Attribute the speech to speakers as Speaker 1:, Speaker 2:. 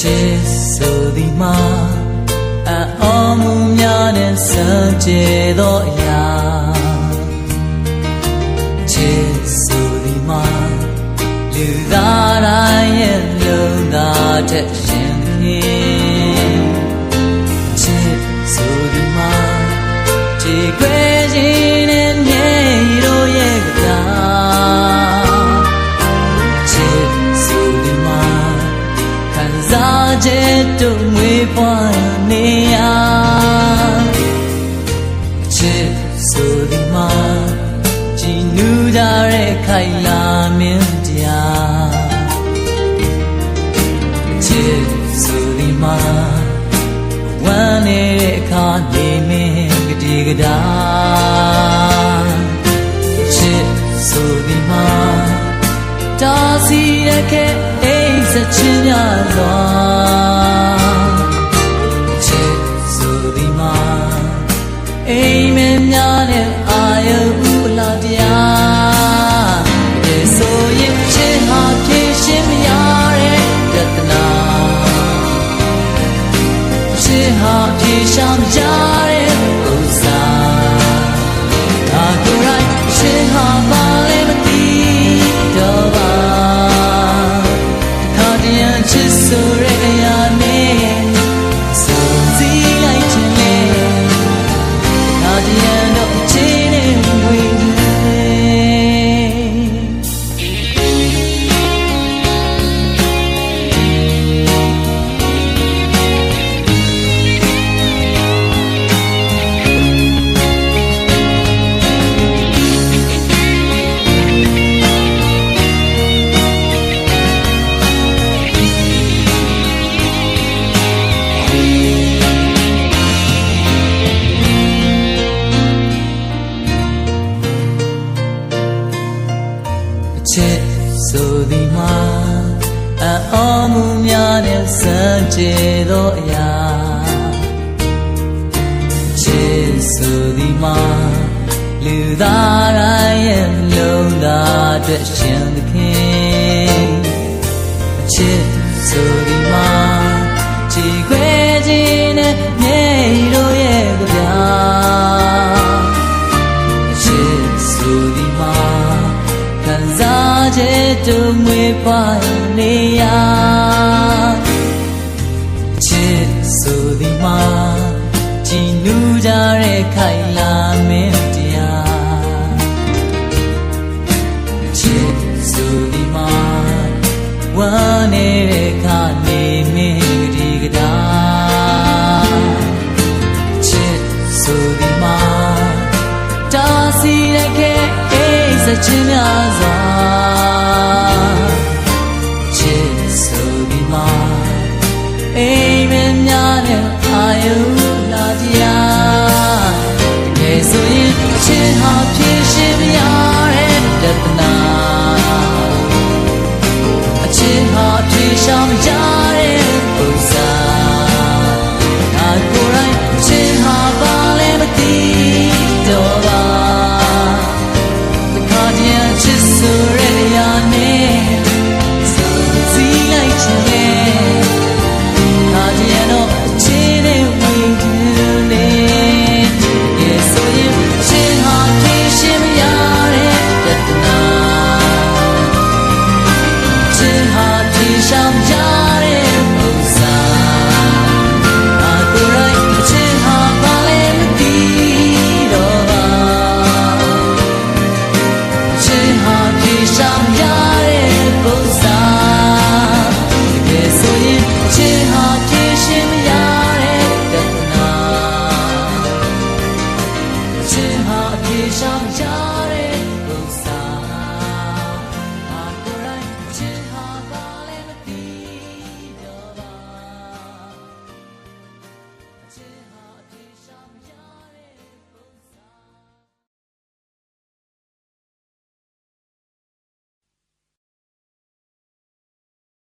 Speaker 1: ချစ်ဆိုသည်မှာအံ့ဩမှုများနဲ့စံကြယ်သောအရာချစ်ဆိုသည်မှာလူသား ချက်တို့မွေးဖွားနေရချစ်ဆိုသည်မှာကြည်နူးကြတဲ့ခိုင်လာမင်းတရားချစ်ဆိုသည်မှာဝမ်းနေတဲ့အခါနေမင်းကတိကတာချစ်ဆိုသည်မှာတာစီရခဲ့အိမ်စချင်များစွာ စ်ဟာ ချစ်ဆိုသည်မှာအံ့ဩမှုများနဲ့စံကြယ်သောအရာချစ်ဆိုသည်မှာလူသားတိုင်းရဲ့လုံးသားအတွက်ရှင်သခင် တို့မွေးဖွားနေရချစ်ဆိုသည်မှာကြည်နူးကြတဲ့ခိုင်လာမင်းတရားချစ်ဆိုသည်မှာဝမ်းနေတဲ့ခါနေမင်းဒီကတာချစ်ဆိုသည်မှာတာစီရခဲ့အိစချင်များစွာ ယုလာတရားတကယ်ဆိုရင်ချစ်ဟာဖြ